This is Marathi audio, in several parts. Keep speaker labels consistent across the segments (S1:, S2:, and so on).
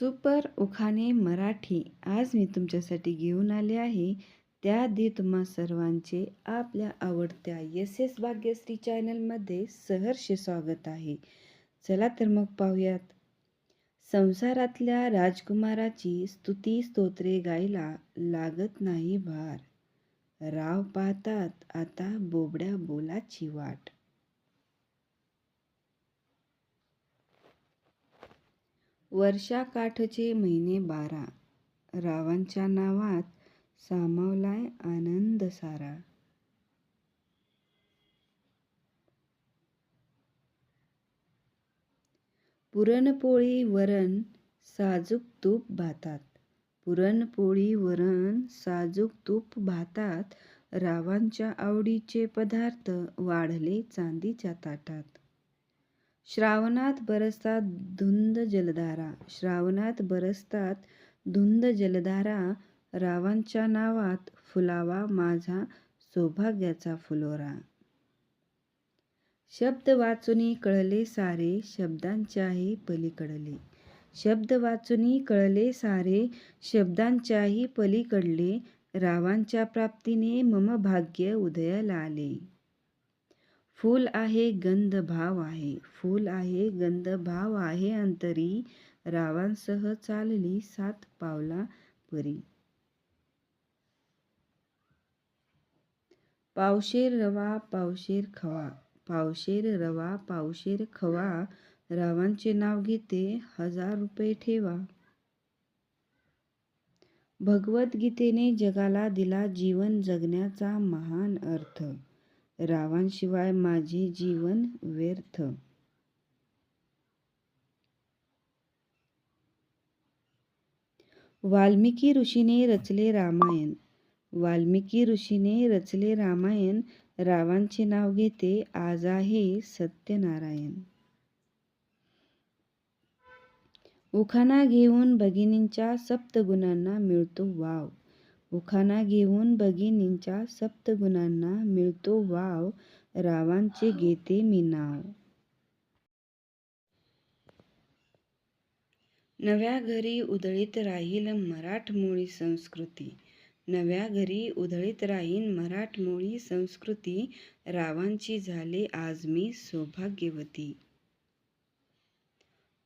S1: सुपर उखाणे मराठी आज मी तुमच्यासाठी घेऊन आले आहे. त्याआधी तुम्हा सर्वांचे आपल्या आवडत्या एस एस भाग्यश्री चॅनलमध्ये सहर्ष स्वागत आहे. चला तर मग पाहूयात. संसारातल्या राजकुमाराची स्तुती स्तोत्रे गायला लागत नाही भार. राव पाहतात आता बोबड्या बोलाची वाट. वर्षाकाठचे महिने बारा. रावांच्या नावात सामावलाय आनंद सारा. पुरणपोळी वरण साजूक तूप भातात. पुरणपोळी वरण साजूक तूप भातात. रावांच्या आवडीचे पदार्थ वाढले चांदीच्या ताटात. श्रावणात बरसतात धुंद जलधारा. श्रावणात बरसतात धुंद जलधारा. रावांच्या नावात फुलावा माझा सौभाग्याचा फुलोरा. शब्द वाचुनी कळले सारे शब्दांच्याही पलीकडले. शब्द वाचुनी कळले सारे शब्दांच्याही पलीकडले. रावांच्या प्राप्तीने मम भाग्य उदयाला आले. फूल आहे गंध भाव आहे. फूल आहे गंध भाव आहे अंतरी. रावांसह चालली सात पावला परी. पावशेर रवा पावशेर खवा. पावशेर रवा पावशेर खवा. रावांचे नाव घेते हजार रुपये ठेवा. भगवद्गीतेने जगाला दिला जीवन जगण्याचा महान अर्थ. रावांशिवाय माझे जीवन व्यर्थ. वाल्मिकी ऋषीने रचले रामायण. वाल्मिकी ऋषीने रचले रामायण. रावांचे नाव घेते आज आहे सत्यनारायण. उखाणा घेऊन भगिनींच्या सप्तगुणांना मिळतो वाव. उखाणा घेऊन भगिनींच्या सप्तगुणांना मिळतो वाव रावांचे घेते मी नाव. नव्या घरी उधळीत राहील मराठमोळी संस्कृती. नव्या घरी उधळीत राहीन मराठमोळी संस्कृती. रावांची झाले आज मी सौभाग्यवती.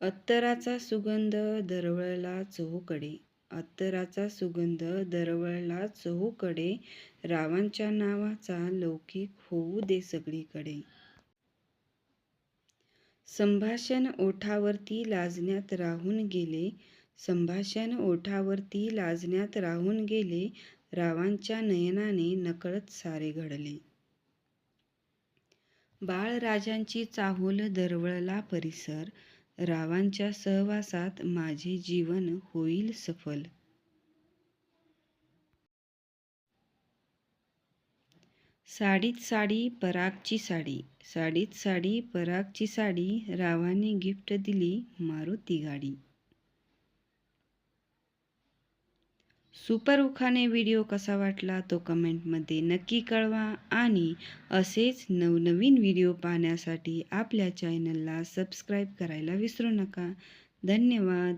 S1: अत्तराचा सुगंध दरवळला चहूकडे. अत्तराचा सुगंध दरवळला चहूकडे. रावांच्या नावाचा लौकिक होऊ दे सगळीकडे. संभाषण ओठावरती लाजण्यात राहून गेले. संभाषण ओठावरती लाजण्यात राहून गेले. रावांच्या नयनाने नकळत सारे घडले. बाळराजांची चाहूल दरवळला परिसर. रावांच्या सहवासात माझे जीवन होईल सफल. साडीत साडी परागची साडी. साडीत साडी परागची साडी रावाने गिफ्ट दिली मारुती गाडी. सुपर उखाने व्हिडिओ कसा वाटला तो कमेंटमध्ये नक्की कळवा आणि असेच नवनवीन व्हिडिओ पाहण्यासाठी आपल्या चॅनलला सबस्क्राईब करायला विसरू नका. धन्यवाद.